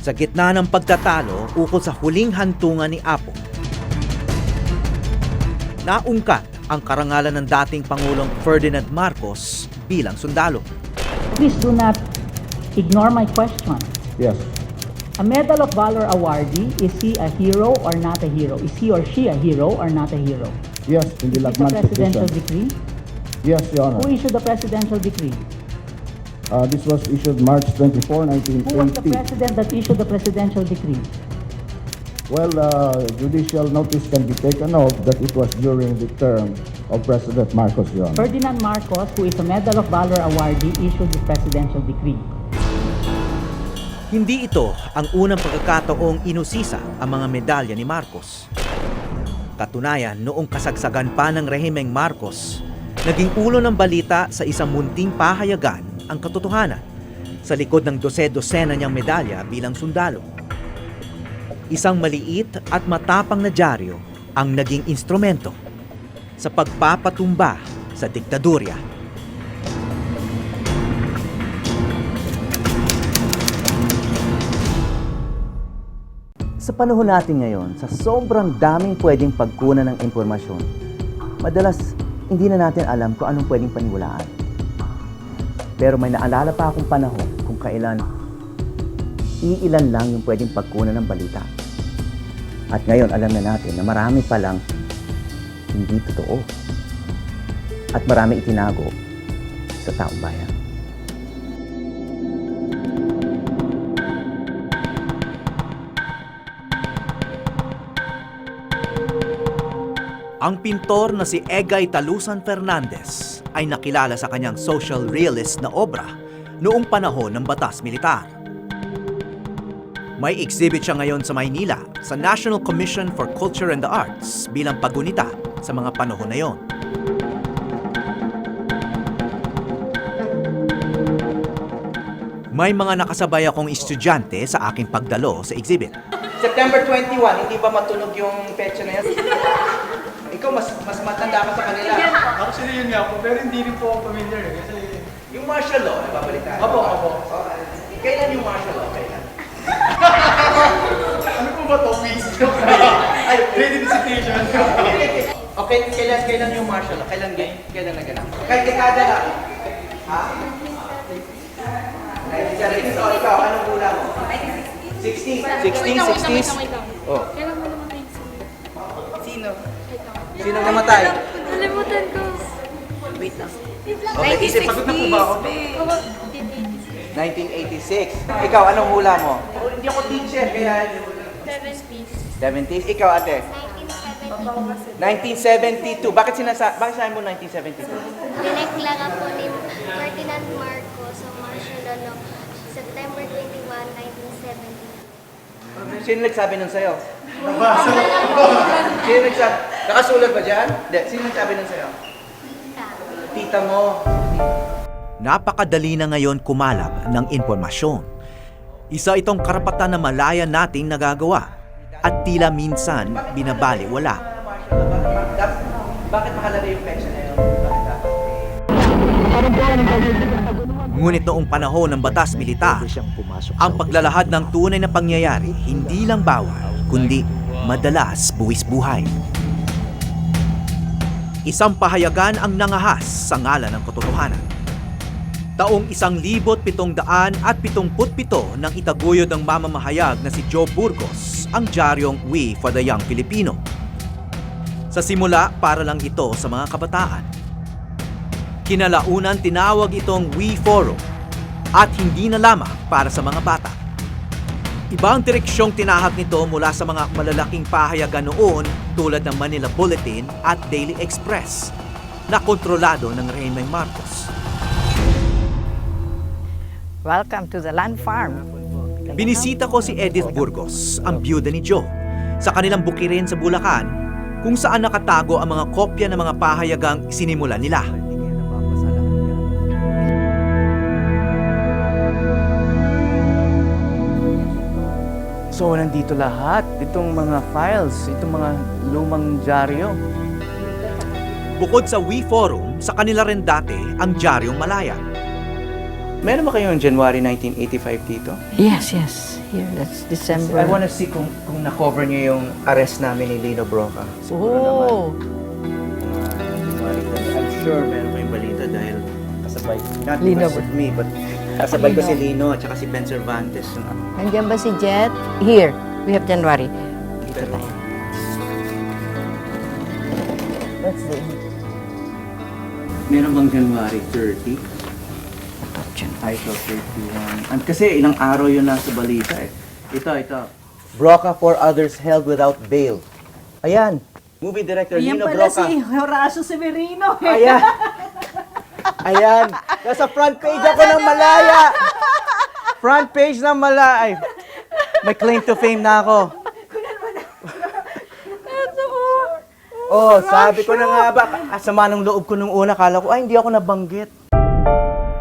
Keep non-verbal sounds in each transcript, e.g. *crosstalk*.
Sa gitna ng pagtatalo ukol sa huling hantungan ni Apo, naungkat ang karangalan ng dating Pangulong Ferdinand Marcos bilang sundalo. Please do not ignore my question. Yes. A Medal of Valor awardee, is he a hero or not a hero? Is he or she a hero or not a hero? Yes, in the Is it a Lagman presidential petition. decree? Yes, Your Honor. Who issued the presidential decree? Uh, this was issued March 24, Who was the 1980. president that issued the presidential decree? Well, uh, judicial notice can be taken of that it was during the term of President Marcos, Honor. Ferdinand Marcos, who is a Medal of Valor awardee, issued the presidential decree. Hindi ito ang unang pagkakataong inusisa ang mga medalya ni Marcos. Katunayan, noong kasagsagan pa ng rehimeng Marcos, naging ulo ng balita sa isang munting pahayagan ang katotohanan sa likod ng dose-dosena niyang medalya bilang sundalo. Isang maliit at matapang na dyaryo ang naging instrumento sa pagpapatumba sa diktadurya. Sa panahon natin ngayon, sa sobrang daming pwedeng pagkunan ng impormasyon, madalas hindi na natin alam kung anong pwedeng paniwalaan. Pero may naalala pa akong panahon kung kailan iilan lang yung pwedeng pagkunan ng balita. At ngayon alam na natin na marami palang hindi totoo. At marami itinago sa taong bayan. Ang pintor na si Egay Talusan Fernandez ay nakilala sa kanyang social realist na obra noong panahon ng batas militar. May exhibit siya ngayon sa Maynila sa National Commission for Culture and the Arts bilang pagunita sa mga panahon na yon. May mga nakasabay akong estudyante sa aking pagdalo sa exhibit. September 21, hindi ba matunog yung petsa na yan? Ikaw, mas mas matanda ka sa kanila. Actually, yun nga po, pero hindi rin po ako familiar eh. Kasi, Yung martial law, nababalitaan. Opo, opo. Oh, kailan yung martial law? Kailan? *laughs* ano po ba to? Quiz? *laughs* Ay, credit citation. Okay, kailan, kailan yung martial law? Kailan, kailan naganap? Kahit dekada lang. Ha? 1970s. So, ikaw, anong hula mo? 60s. 60s, 60s? Oh. Sino namatay? Nalimutan ko. Wait lang. Okay, isip, Pagod na po ba ako? Oo. 1986. Ikaw, anong hula mo? Oh, hindi ako teacher, kaya... 70s. 70s. Ikaw, ate? 1972. Bakit sinasa bakit sinabi mo 1972? Dineklara po ni Ferdinand Marcos ang martial law no September 21, 1970. Sino nagsabi nun sa'yo? Sino nagsabi? Nakasulat ba dyan? Hindi. Sino nagsabi nun sa'yo? Tita mo. Napakadali na ngayon kumalap ng impormasyon. Isa itong karapatan na malaya nating nagagawa at tila minsan binabali wala. Dapat- Bakit mahalaga yung pension na yun? Bakit dapat? Ngunit noong panahon ng batas militar, ang paglalahad ng tunay na pangyayari hindi lang bawal, kundi madalas buwis buhay. Isang pahayagan ang nangahas sa ngalan ng katotohanan. Taong isang libot pitong daan at pitongput pito nang itaguyod ng mamamahayag na si Joe Burgos ang diaryong We for the Young Filipino. Sa simula, para lang ito sa mga kabataan. Kinalaunan tinawag itong We Forum at hindi na lamang para sa mga bata. Ibang direksyong tinahak nito mula sa mga malalaking pahayagan noon tulad ng Manila Bulletin at Daily Express na kontrolado ng Rehimeng Marcos. Welcome to the land farm. Binisita ko si Edith Burgos, ang byuda ni Joe, sa kanilang bukirin sa Bulacan kung saan nakatago ang mga kopya ng mga pahayagang sinimula nila. So, nandito lahat. Itong mga files, itong mga lumang dyaryo. Bukod sa We Forum, sa kanila rin dati ang Diaryong Malaya. Meron ba kayong January 1985 dito? Yes, yes. Here, that's December. I wanna see kung, kung na-cover niyo yung arrest namin ni Lino Broca. Siguro Oh, naman. I'm sure meron kayong balita dahil kasabay, not Lino because of me, but kasabay ko si Lino at saka si Ben Cervantes. nandiyan ba si Jet? Here, we have January. Dito tayo. Let's see. Meron bang January 30? I saw 31. And kasi ilang araw yun nasa balita eh. Ito, ito. Broca for others held without bail. Ayan. Movie director Lino Broca. Horacio Severino. Ayan. *laughs* Ayan. Nasa front page ako ng Malaya. Front page ng Malaya. Ay, may claim to fame na ako. Oh, sabi ko na nga ba, asama ng loob ko nung una, kala ko, ay, hindi ako nabanggit.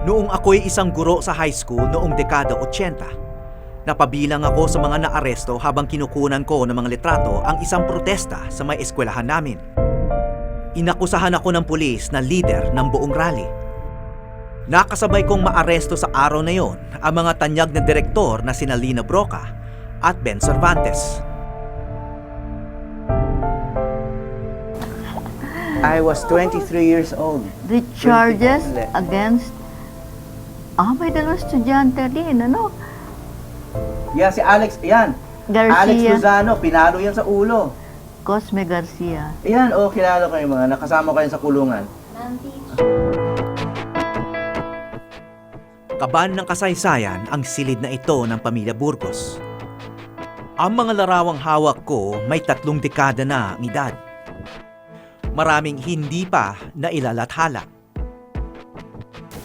Noong ako'y isang guro sa high school noong dekada 80, napabilang ako sa mga naaresto habang kinukunan ko ng mga litrato ang isang protesta sa may eskwelahan namin. Inakusahan ako ng pulis na leader ng buong rally. Nakasabay kong maaresto sa araw na yon ang mga tanyag na direktor na sina Lina Broca at Ben Cervantes. I was 23 years old. The charges 21. against... Ah, may dalawang estudyante din, ano? Yeah, si Alex, yan. Alex Garcia. Lozano, pinalo yan sa ulo. Cosme Garcia. Yan, oh, kilala ko yung mga nakasama ko yan sa kulungan. Kaban ng kasaysayan ang silid na ito ng pamilya Burgos. Ang mga larawang hawak ko may tatlong dekada na ang edad. Maraming hindi pa na ilalathala.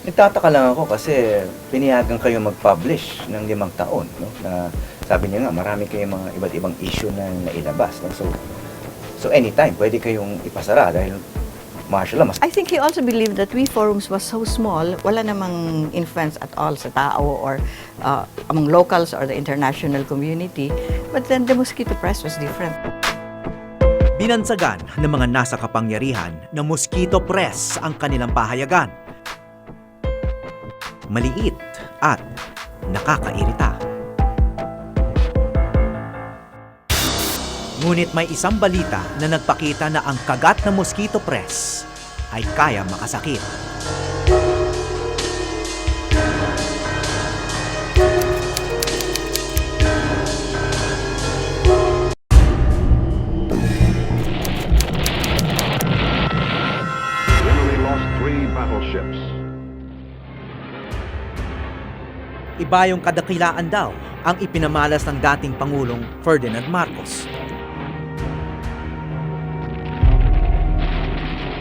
Nagtataka lang ako kasi piniyagan kayo mag-publish ng limang taon. No? Na sabi niya nga, marami kayong mga iba't ibang issue na nailabas. No? So, so anytime, pwede kayong ipasara dahil martial law. Mas I think he also believed that we forums was so small, wala namang influence at all sa tao or uh, among locals or the international community. But then the Mosquito Press was different. Binansagan ng mga nasa kapangyarihan na Mosquito Press ang kanilang pahayagan. Maliit at nakakairita. Ngunit may isang balita na nagpakita na ang kagat ng Mosquito Press ay kaya makasakit. Battleships. Iba yung kadakilaan daw ang ipinamalas ng dating Pangulong Ferdinand Marcos.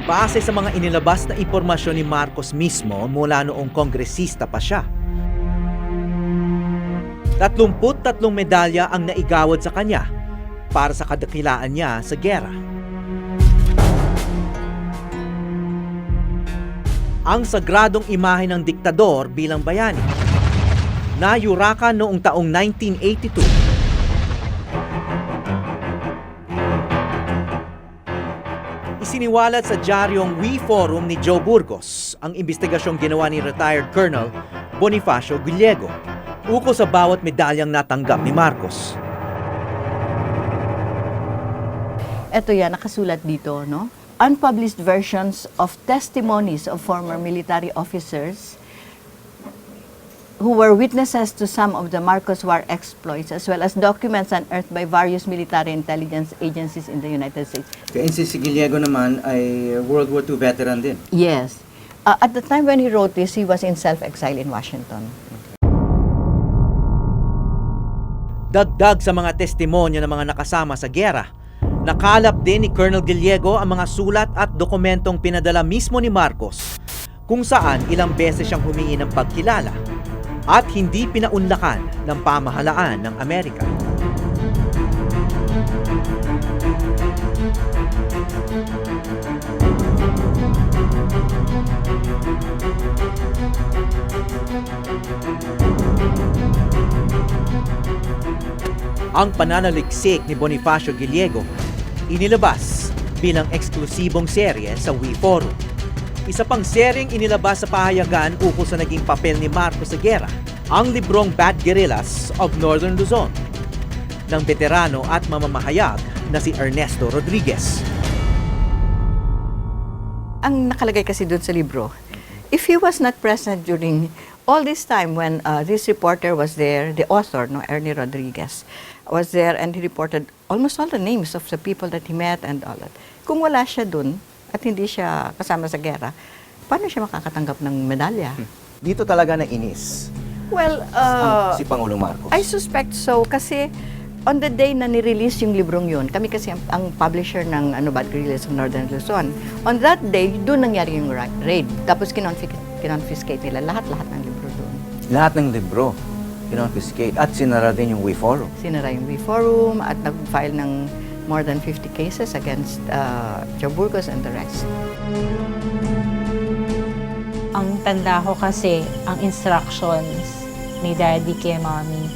Base sa mga inilabas na impormasyon ni Marcos mismo mula noong kongresista pa siya. 33 medalya ang naigawad sa kanya para sa kadakilaan niya sa gera. Ang sagradong imahe ng diktador bilang bayani na yuraka noong taong 1982. Isiniwalat sa diaryong We Forum ni Joe Burgos ang investigasyong ginawa ni retired Colonel Bonifacio Gallego ukol sa bawat medalyang natanggap ni Marcos. Ito yan, nakasulat dito, no? Unpublished versions of testimonies of former military officers who were witnesses to some of the Marcos War exploits, as well as documents unearthed by various military intelligence agencies in the United States. Kaya si si Gallego naman ay World War II veteran din. Yes. Uh, at the time when he wrote this, he was in self-exile in Washington. Dagdag sa mga testimonya ng mga nakasama sa gera, nakalap din ni Colonel Gallego ang mga sulat at dokumentong pinadala mismo ni Marcos kung saan ilang beses siyang humingi ng pagkilala at hindi pinaunlakan ng pamahalaan ng Amerika. Ang pananaliksik ni Bonifacio Gallego inilabas bilang eksklusibong serye sa We Forum. Isa pang seryeng inilabas sa pahayagan ukol sa naging papel ni Marcos sa gera, ang librong Bad Guerrillas of Northern Luzon ng veterano at mamamahayag na si Ernesto Rodriguez. Ang nakalagay kasi doon sa libro, if he was not present during all this time when uh, this reporter was there, the author, no, Ernie Rodriguez, was there and he reported almost all the names of the people that he met and all that. Kung wala siya doon at hindi siya kasama sa gera, paano siya makakatanggap ng medalya? Dito talaga na inis Well, ang uh, si Pangulong Marcos. I suspect so kasi on the day na ni-release yung librong yun, kami kasi ang, ang publisher ng ano, Bad Guerrillas of Northern Luzon. On that day, doon nangyari yung ra- raid. Tapos kinonfic- kinonfiscate nila lahat-lahat ng libro doon. Lahat ng libro, kinonfiscate at sinara din yung Forum. Sinara yung V-Forum at nag-file ng more than 50 cases against uh, Joe Burgos and the rest. Ang tanda ko kasi, ang instructions ni Daddy kay Mommy,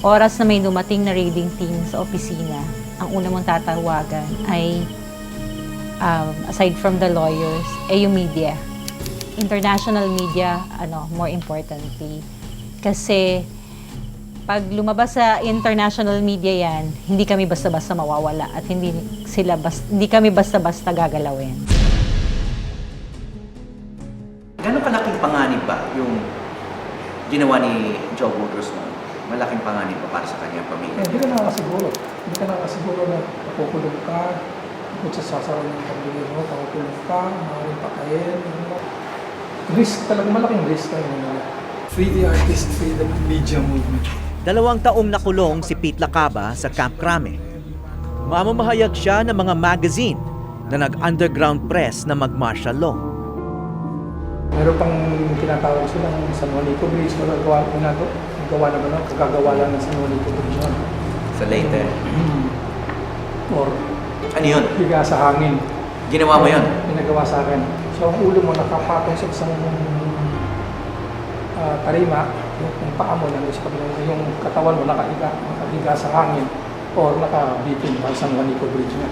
oras na may dumating na raiding team sa opisina, ang una mong tatawagan ay, um, aside from the lawyers, ay yung media. International media, ano, more importantly. Kasi, pag lumabas sa international media yan, hindi kami basta-basta mawawala at hindi sila bas, hindi kami basta-basta gagalawin. Gano'ng kalaking panganib ba yung ginawa ni Joe Burgos noon? Malaking panganib ba para sa kanyang pamilya? Hindi ka nakasiguro. Hindi ka nakasiguro na makukulong ka, kung sa sasara ng pamilya mo, makukulong ka, maaaring patayin. ano. Risk talaga, malaking risk tayo nila. Free the artist, free the media movement. Dalawang taong nakulong si Pete Lacaba sa Camp Crame. Mamamahayag siya ng mga magazine na nag-underground press na mag-martial law. Meron pang tinatawag silang San Juanico Bridge, magagawa ko na to. Magawa na ba na? Kagagawa lang ng San Juanico Bridge. Sa later. *clears throat* Or Ano yun? higa sa hangin. Ginawa mo yun? Pinagawa sa akin. So ang ulo mo nakapatong sa isang ah, tarima, paa mo nandun sa kabilang, yung katawan mo nakahiga, nakahiga sa hangin or nakabitin pa sa Juanico Bridge nga.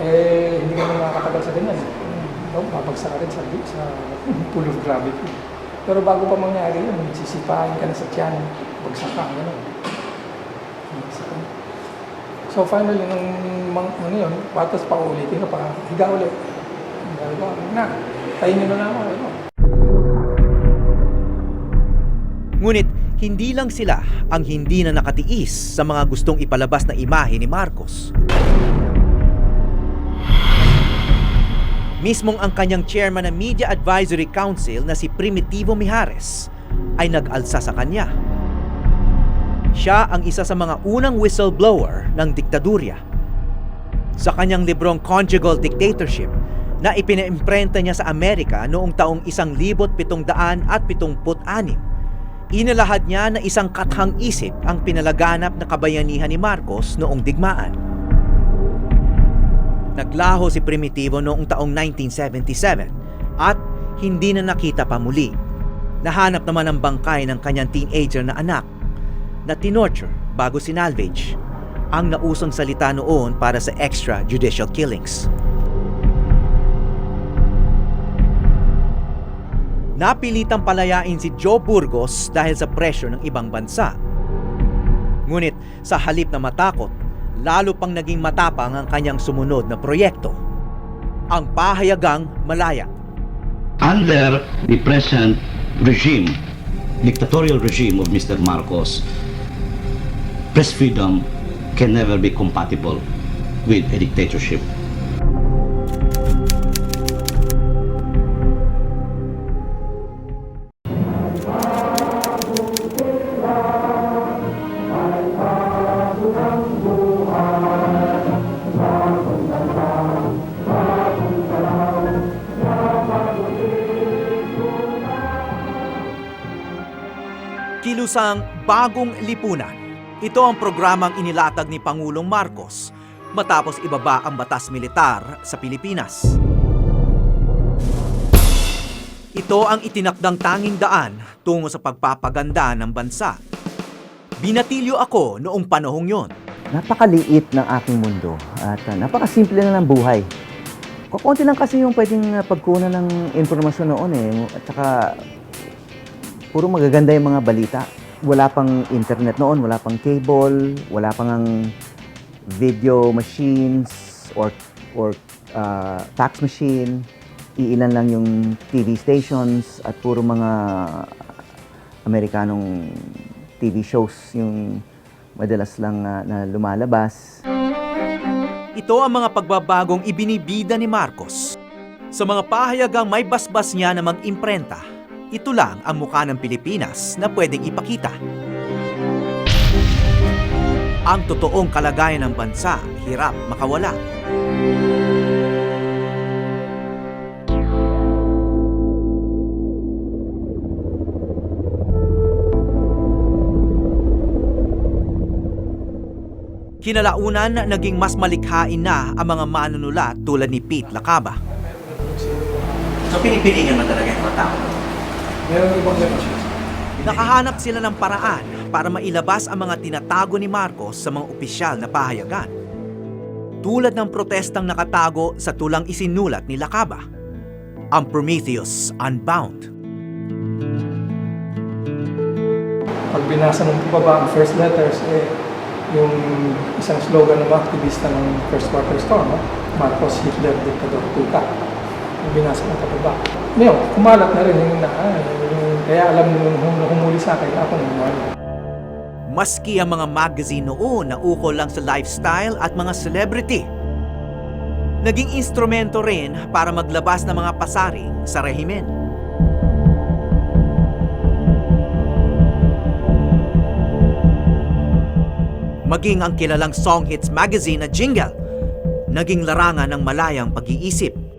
Eh, hindi ka naman makakatagal sa ganyan. No, babagsak ka rin sa, sa *laughs* pool of gravity. Pero bago pa mangyari yun, sisipain ka na sa tiyan, bagsak ka, gano'n. So finally, nung mang, ano yun, patas pa ulitin ka pa, higa ulit. Sabi ko, na, tayo nyo na ako. Ano? Ngunit hindi lang sila ang hindi na nakatiis sa mga gustong ipalabas na imahe ni Marcos. Mismong ang kanyang chairman ng Media Advisory Council na si Primitivo Mijares ay nag-alsa sa kanya. Siya ang isa sa mga unang whistleblower ng diktadurya. Sa kanyang librong Conjugal Dictatorship na ipinaimprenta niya sa Amerika noong taong 1776, inalahad niya na isang kathang isip ang pinalaganap na kabayanihan ni Marcos noong digmaan. Naglaho si Primitivo noong taong 1977 at hindi na nakita pa muli. Nahanap naman ang bangkay ng kanyang teenager na anak na tinorture bago sinalvage ang nausong salita noon para sa extrajudicial killings. Napilitang palayain si Joe Burgos dahil sa presyo ng ibang bansa. Ngunit sa halip na matakot, lalo pang naging matapang ang kanyang sumunod na proyekto. Ang pahayagang malaya. under the present regime, dictatorial regime of Mr. Marcos, press freedom can never be compatible with a dictatorship. Kilusang Bagong Lipunan. Ito ang programang inilatag ni Pangulong Marcos matapos ibaba ang batas militar sa Pilipinas. Ito ang itinakdang tanging daan tungo sa pagpapaganda ng bansa. Binatilyo ako noong panahong yon. Napakaliit ng aking mundo at uh, napakasimple na ng buhay. Kukunti lang kasi yung pwedeng uh, pagkunan ng informasyon noon eh. At saka, puro magaganda yung mga balita. Wala pang internet noon, wala pang cable, wala pang ang video machines or or uh, fax machine. Iilan lang yung TV stations at puro mga Amerikanong TV shows yung madalas lang uh, na lumalabas. Ito ang mga pagbabagong ibinibida ni Marcos. Sa mga pahayagang may basbas niya na mag-imprenta, ito lang ang mukha ng Pilipinas na pwedeng ipakita. Ang totoong kalagayan ng bansa, hirap makawala. Kinalaunan, naging mas malikhain na ang mga manunulat tulad ni Pete Lacaba. So, pinipilingan mo talaga yung mga tao. Meron ibang ganun. Nakahanap sila ng paraan para mailabas ang mga tinatago ni Marcos sa mga opisyal na pahayagan. Tulad ng protestang nakatago sa tulang isinulat ni Lacaba, ang Prometheus Unbound. Pag binasa ng baba ang first letters, eh, yung isang slogan ng mga aktivista ng First Water Storm, no? Marcos Hitler Dictador Tuka. Yung binasa ng pababa. Ngayon, kumalat na rin yung, na, ah, kaya alam nung hum- humuli sa akin, ako nung ano. Maski ang mga magazine noon na ukol lang sa lifestyle at mga celebrity. Naging instrumento rin para maglabas ng mga pasaring sa rehimen. Maging ang kilalang song hits magazine na Jingle, naging larangan ng malayang pag-iisip.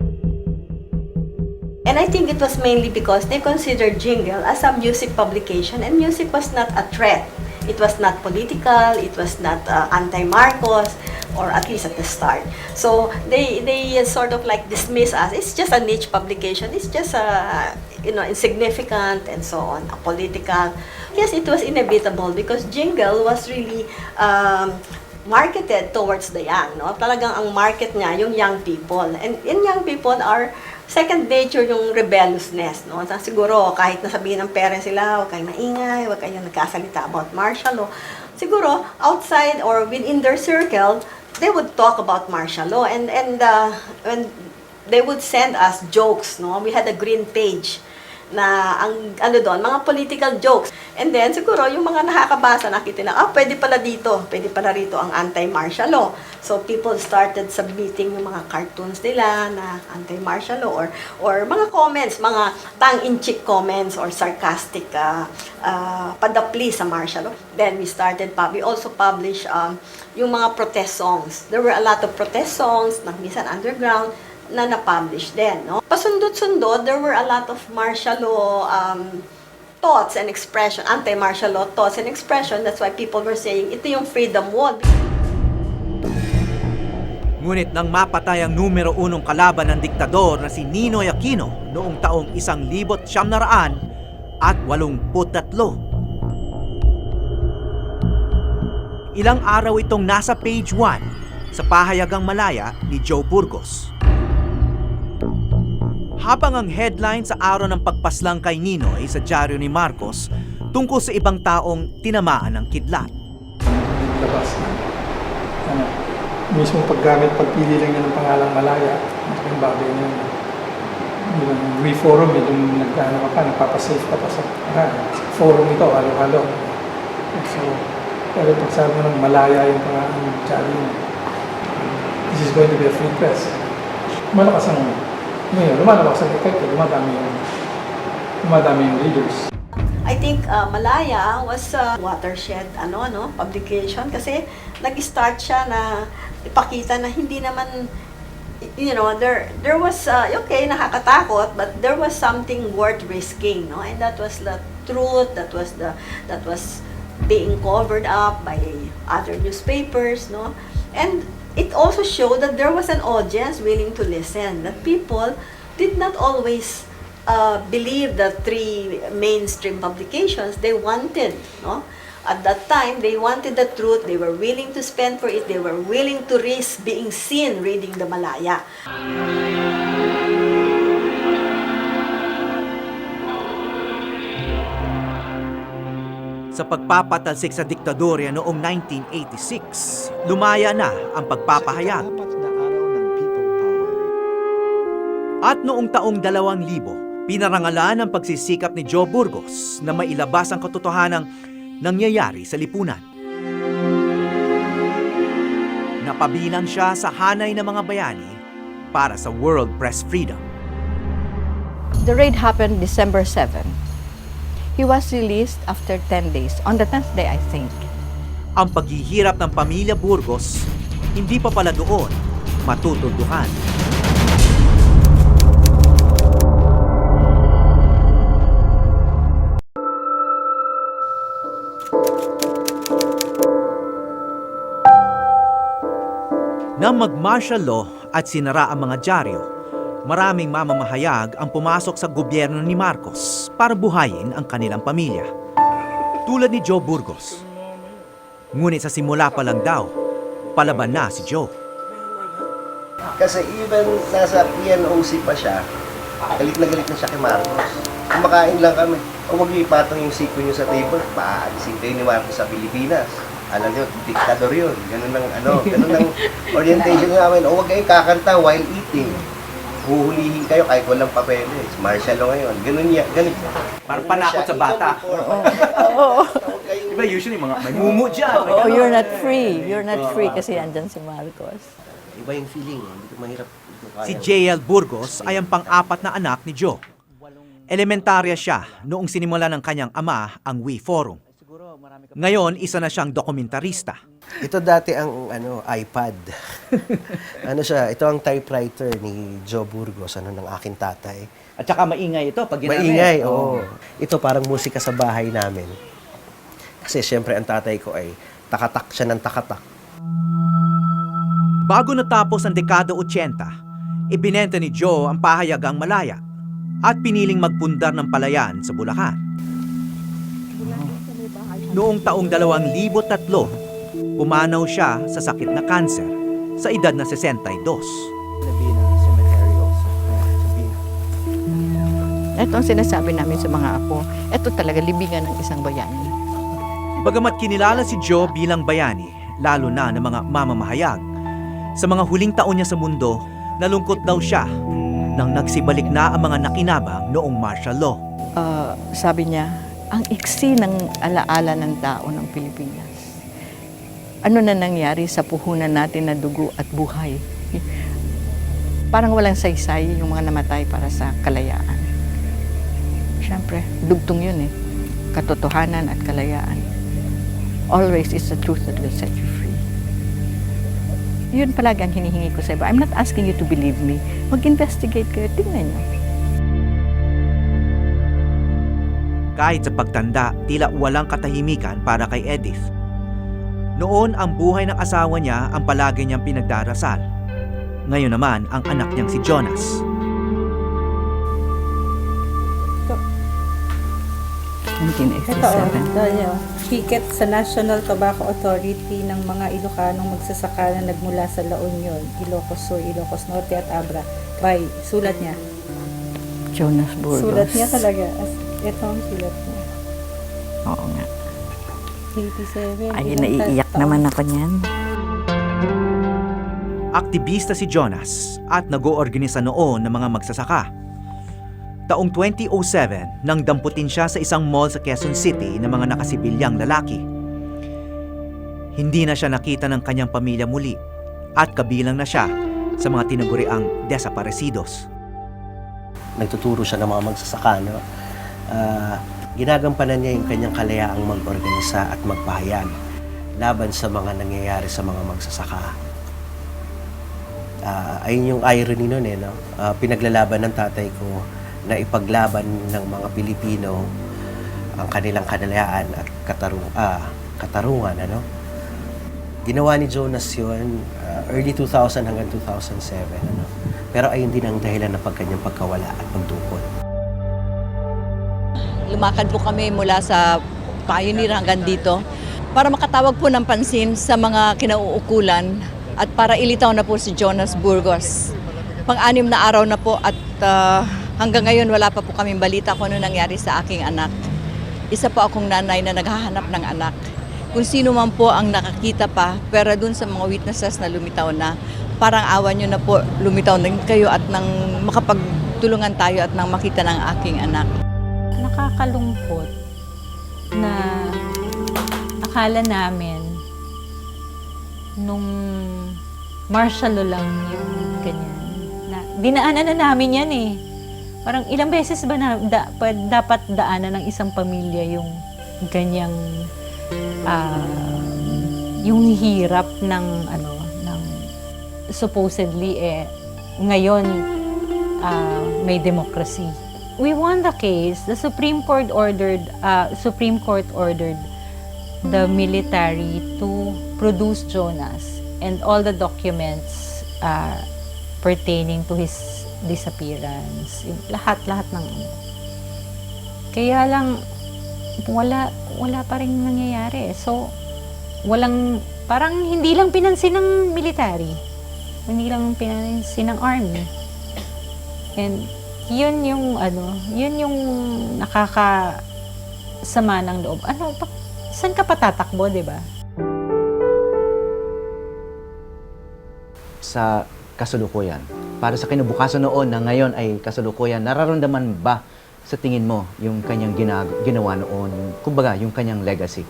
And I think it was mainly because they considered Jingle as a music publication and music was not a threat. It was not political, it was not uh, anti-Marcos, or at least at the start. So they, they uh, sort of like dismiss us. It's just a niche publication. It's just a, you know, insignificant and so on, a political. Yes, it was inevitable because Jingle was really um, marketed towards the young, no? Talagang ang market niya, yung young people. And in young people are second nature yung rebelliousness, no? Sa siguro kahit nasabihin ng parents sila, huwag kayong maingay, huwag kayong nagkasalita about martial law. Siguro outside or within their circle, they would talk about martial law and and uh, and they would send us jokes, no? We had a green page na ang ano doon, mga political jokes. And then siguro yung mga nakakabasa nakita na, ah, pwede pala dito, pwede pala rito ang anti-martial law. So people started submitting yung mga cartoons nila na anti-martial law or or mga comments, mga tang-in-cheek comments or sarcastic uh, uh, padapli sa martial law. Then we started pub we also publish um, yung mga protest songs. There were a lot of protest songs, na minsan underground, na na-publish din, no? Pasundot-sundot, there were a lot of martial law um, thoughts and expression, anti-martial law thoughts and expression. That's why people were saying, ito yung freedom wall. Ngunit nang mapatay ang numero unong kalaban ng diktador na si Ninoy Aquino noong taong isang libot siyam na raan at walumput tatlo. Ilang araw itong nasa page 1 sa pahayagang malaya ni Joe Burgos. Habang ang headline sa araw ng pagpaslang kay Ninoy sa dyaryo ni Marcos tungkol sa ibang taong tinamaan ng kidlat. labas. Ano, mismo paggamit, pagpili lang niya ng pangalang Malaya, yung bagay yun. Yung We Forum, yung nagkano ka pa, nagpapasave ka pa sa ah, forum ito, halo-halo. So, pero pag sabi mo ng Malaya yung pangalan ng channel niya, this is going to be a free press. Malakas ang, ngayon, lumalabas ang effect, dumadami yung, dumadami yung readers. I think uh, Malaya was a watershed ano no publication kasi nag-start siya na ipakita na hindi naman you know there there was uh, okay nakakatakot but there was something worth risking no and that was the truth that was the that was being covered up by other newspapers no and it also showed that there was an audience willing to listen that people did not always uh, believe the three mainstream publications. They wanted no? At that time, they wanted the truth, they were willing to spend for it, they were willing to risk being seen reading the Malaya. Sa pagpapatalsik sa diktadorya noong 1986, lumaya na ang pagpapahayag. At noong taong 2000, pinarangalan ang pagsisikap ni Joe Burgos na mailabas ang katotohanang nangyayari sa lipunan. Napabilang siya sa hanay ng mga bayani para sa World Press Freedom. The raid happened December 7. He was released after 10 days, on the 10th day, I think. Ang paghihirap ng pamilya Burgos, hindi pa pala doon matutuldukan. Nang mag-martial law at sinara ang mga dyaryo, maraming mamamahayag ang pumasok sa gobyerno ni Marcos para buhayin ang kanilang pamilya. Tulad ni Joe Burgos. Ngunit sa simula pa lang daw, palaban na si Joe. Kasi even nasa PNOC pa siya, galit na galit na siya kay Marcos. Kumakain lang kami. O wag ipatong yung siko niyo sa table, paalisin kayo ni Marcos sa Pilipinas. Alam niyo, diktador yun. Ganun ang, ano, ganun ang orientation namin. O wag kayong kakanta while eating. Huhulihin kayo kahit walang papeles. Martial law ngayon. Ganun yan. Ganun. Parang panakot sa bata. Diba usually mga may mumu dyan. Oh, ganon. you're not free. You're not free kasi andyan si Marcos. Iba yung feeling. eh. Hindi ko mahirap. Si JL Burgos ay ang pang-apat na anak ni Joe. Elementarya siya noong sinimula ng kanyang ama ang We Forum. Ngayon, isa na siyang dokumentarista. Ito dati ang ano iPad. *laughs* ano siya, ito ang typewriter ni Joe Burgos, ano ng aking tatay. At saka maingay ito pag ginamit. Maingay, oo. Ito parang musika sa bahay namin. Kasi syempre ang tatay ko ay takatak siya ng takatak. Bago natapos ang dekada 80, ibinenta ni Joe ang pahayagang Malaya at piniling magpundar ng palayan sa Bulacan. Noong taong 2003, pumanaw siya sa sakit na kanser sa edad na 62. Ito ang sinasabi namin sa mga apo. Ito talaga libingan ng isang bayani. Bagamat kinilala si Joe bilang bayani, lalo na ng mga mamamahayag, sa mga huling taon niya sa mundo, nalungkot daw siya nang nagsibalik na ang mga nakinabang noong martial law. Ah, sabi niya, ang iksi ng alaala ng tao ng Pilipinas. Ano na nangyari sa puhunan natin na dugo at buhay? Parang walang saysay yung mga namatay para sa kalayaan. Siyempre, dugtong yun eh. Katotohanan at kalayaan. Always is the truth that will set you free. Yun palagi ang hinihingi ko sa iba. I'm not asking you to believe me. Mag-investigate kayo. Tingnan niyo. Kahit sa pagtanda, tila walang katahimikan para kay Edith. Noon ang buhay ng asawa niya ang palagi niyang pinagdarasal. Ngayon naman ang anak niyang si Jonas. Oh, ito yun. Piket sa National Tobacco Authority ng mga Ilocanong magsasaka na nagmula sa La Union, Ilocos Sur, Ilocos Norte at Abra. By, sulat niya. Jonas Burgos. Sulat niya talaga. As, ito ang sulat niya. Oo nga. 87. Ay, naiiyak naman ako niyan. Aktivista si Jonas at nag-oorganisa noon ng mga magsasaka. Taong 2007 nang damputin siya sa isang mall sa Quezon City ng mga nakasibilyang lalaki. Hindi na siya nakita ng kanyang pamilya muli at kabilang na siya sa mga tinaguriang desaparecidos. Nagtuturo siya ng mga magsasaka, no? Ah, ginagampanan niya yung kanyang kalayaang mag-organisa at magpahayag laban sa mga nangyayari sa mga magsasaka. Ah, ayun yung irony nun eh, no? Ah, pinaglalaban ng tatay ko na ipaglaban ng mga Pilipino ang kanilang kalayaan at katarung ah, katarungan, ano? Ginawa ni Jonas yun ah, early 2000 hanggang 2007, ano? Pero ayun din ang dahilan ng pagkanyang pagkawala at pagdukot. Lumakad po kami mula sa Pioneer hanggang dito. para makatawag po ng pansin sa mga kinauukulan at para ilitaw na po si Jonas Burgos. Pang-anim na araw na po at ah, hanggang ngayon wala pa po kaming balita kung ano nangyari sa aking anak. Isa po akong nanay na naghahanap ng anak. Kung sino man po ang nakakita pa, pero dun sa mga witnesses na lumitaw na, parang awan nyo na po lumitaw din kayo at nang makapagtulungan tayo at nang makita ng aking anak. Nakakalungkot na akala namin nung martial law lang yung ganyan. Na, dinaanan na namin yan eh. Parang ilang beses ba na da, pa- dapat daanan ng isang pamilya yung ganyang ah, yung hirap ng ano ng supposedly eh ngayon ah, may democracy. We won the case. The Supreme Court ordered uh, Supreme Court ordered the military to produce Jonas and all the documents uh, pertaining to his disappearance. Lahat-lahat ng ano. Kaya lang wala wala pa rin nangyayari. So walang parang hindi lang pinansin ng military. Hindi lang pinansin ng army. And yun yung ano, yun yung nakaka sama ng loob. Ano, pa, saan ka patatakbo, di ba? Sa kasulukuyan, para sa kinabukasan noon na ngayon ay kasulukuyan, nararamdaman ba sa tingin mo yung kanyang ginag- ginawa noon, kumbaga, yung kanyang legacy?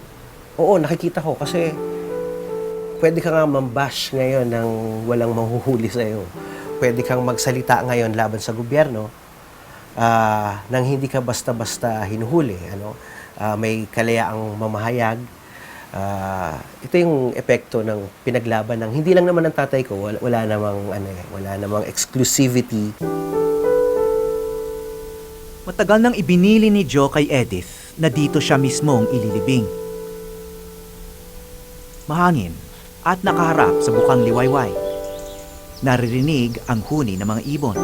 Oo, nakikita ko kasi pwede ka nga mambash ngayon ng walang mahuhuli sa'yo. Pwede kang magsalita ngayon laban sa gobyerno ah, nang hindi ka basta-basta hinuhuli. Ano? Ah, may kalayaang mamahayag. Ah, ito yung epekto ng pinaglaban ng hindi lang naman ng tatay ko, wala, wala namang ano eh, wala namang exclusivity. Matagal nang ibinili ni Joe kay Edith na dito siya mismong ililibing. Mahangin at nakaharap sa bukang liwayway. Naririnig ang huni ng mga ibon.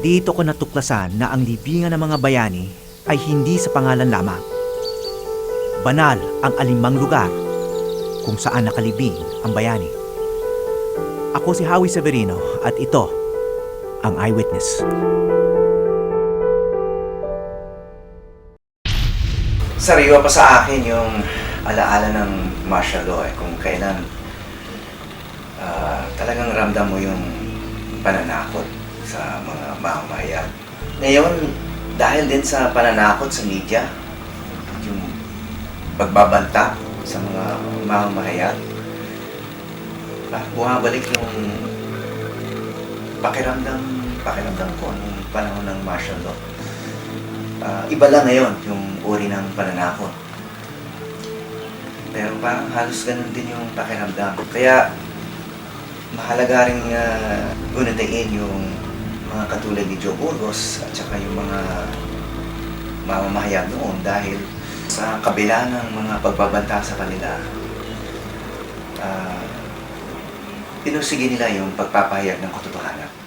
Dito ko natuklasan na ang libingan ng mga bayani ay hindi sa pangalan lamang. Banal ang alimang lugar kung saan nakalibing ang bayani. Ako si Howie Severino at ito ang Eyewitness. Sariwa pa sa akin yung alaala ng martial law eh, kung kailan ah, talagang ramdam mo yung pananakot sa mga mamamayan. Ngayon, dahil din sa pananakot sa media, yung pagbabanta sa mga mamamayan, ah, bumabalik yung pakiramdam, pakiramdam ko nung panahon ng martial law. Ah, iba lang ngayon yung uri ng pananakot. Pero parang halos ganun din yung pakiramdam. Kaya mahalaga rin uh, gunatain yung mga katulad ni Joe Burgos at saka yung mga mamamahayag noon dahil sa kabila ng mga pagbabanta sa kanila, uh, pinursige nila yung pagpapahayag ng katotohanan.